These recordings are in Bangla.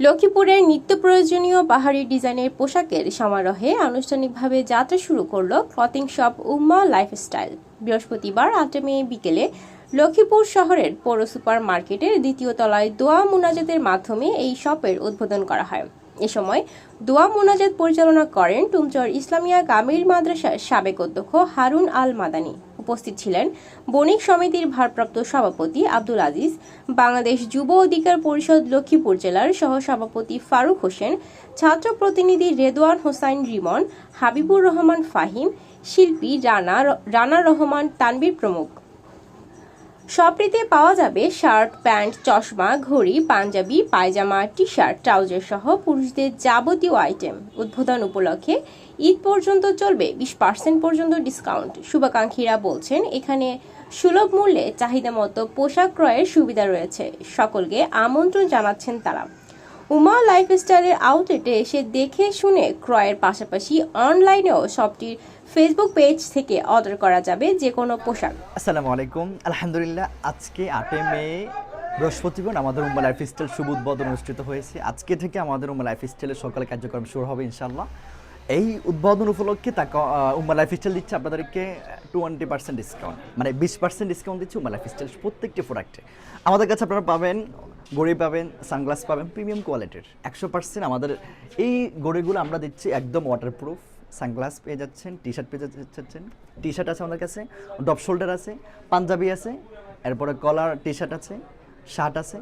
লক্ষ্মীপুরের নিত্য প্রয়োজনীয় পাহাড়ি ডিজাইনের পোশাকের সমারোহে আনুষ্ঠানিকভাবে যাত্রা শুরু করল ক্লথিং শপ উম্মা লাইফস্টাইল। বৃহস্পতিবার আটে মে বিকেলে লক্ষ্মীপুর শহরের পৌর সুপার মার্কেটের দ্বিতীয় তলায় দোয়া মুনাজাতের মাধ্যমে এই শপের উদ্বোধন করা হয়। এ সময় দোয়া মোনাজাত পরিচালনা করেন টুমচর ইসলামিয়া কামিল মাদ্রাসার সাবেক অধ্যক্ষ হারুন আল মাদানি। উপস্থিত ছিলেন বণিক সমিতির ভারপ্রাপ্ত সভাপতি আব্দুল আজিজ, বাংলাদেশ যুব অধিকার পরিষদ লক্ষ্মীপুর জেলার সহসভাপতি ফারুক হোসেন, ছাত্র প্রতিনিধি রেদওয়ান হোসাইন রিমন, হাবিবুর রহমান ফাহিম, শিল্পী রানা রানা রহমান তানবীর প্রমুখ। শপটিতে পাওয়া যাবে শার্ট, প্যান্ট, চশমা, ঘড়ি, পাঞ্জাবি, পায়জামা টি শার্ট ট্রাউজার সহ পুরুষদের যাবতীয় আইটেম। উদ্বোধন উপলক্ষে ঈদ পর্যন্ত চলবে, বিশ পার্সেন্ট পর্যন্ত ডিসকাউন্ট। শুভাকাঙ্ক্ষীরা বলছেন, এখানে সুলভ মূল্যে চাহিদা মতো পোশাক ক্রয়ের সুবিধা রয়েছে। সকলকে আমন্ত্রণ জানাচ্ছেন তারা। উমা লাইফস্টাইলের আউটলেটে এসে দেখে শুনে ক্রয়ের পাশাপাশি অনলাইনেও সবটির ফেসবুক পেজ থেকে অর্ডার করা যাবে যে কোনো পোশাক। আসসালামু আলাইকুম। আলহামদুলিল্লাহ, আজকে আটে মে, বৃহস্পতিবার আমাদের উমা লাইফ স্টাইল শুভ উদ্বোধন অনুষ্ঠিত হয়েছে। আজকে থেকে আমাদের উমা লাইফস্টাইলের সকালে কার্যক্রম শুরু হবে ইনশাল্লাহ এই উদ্বোধন উপলক্ষে তাকে উম্মা লাইফ স্টাইল দিচ্ছে আপনাদেরকে টোয়েন্টি পার্সেন্ট ডিসকাউন্ট মানে বিশ পার্সেন্ট ডিসকাউন্ট দিচ্ছে উম্মা লাইফ স্টাইল প্রত্যেকটি প্রোডাক্টে আমাদের কাছে আপনারা পাবেন গড়ি পাবেন সানগ্লাস পাবেন প্রিমিয়াম কোয়ালিটির একশো পার্সেন্ট আমাদের এই গড়িগুলো আমরা দিচ্ছি একদম ওয়াটারপ্রুফ সানগ্লাস পেয়ে যাচ্ছেন টি শার্ট পেয়ে যাচ্ছেন। টি শার্ট আছে আমাদের কাছে ডপ শোল্ডার আছে, পাঞ্জাবি আছে, এরপরে কলার টি শার্ট আছে শার্ট আছে।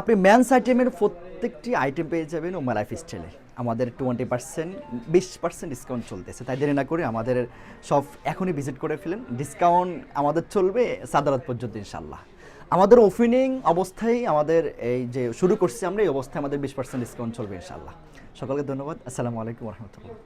আপনি ম্যানস আইটেমের প্রত্যেকটি আইটেম পেয়ে যাবেন ও লাইফ স্টাইলে। আমাদের টোয়েন্টি পার্সেন্ট বিশ পার্সেন্ট ডিসকাউন্ট চলতেছে। তাই দেরি না করে আমাদের সব এখনই ভিজিট করে ফেলেন। ডিসকাউন্ট আমাদের চলবে সাদারাত পর্যন্ত ইনশাল্লাহ আমাদের ওপেনিং অবস্থায় আমাদের এই যে শুরু করছি আমরা, এই অবস্থায় আমাদের বিশ পার্সেন্ট ডিসকাউন্ট চলবে ইনশাল্লাহ সকলকে ধন্যবাদ। আসসালামু আলাইকুম রহমতুল্লাহ।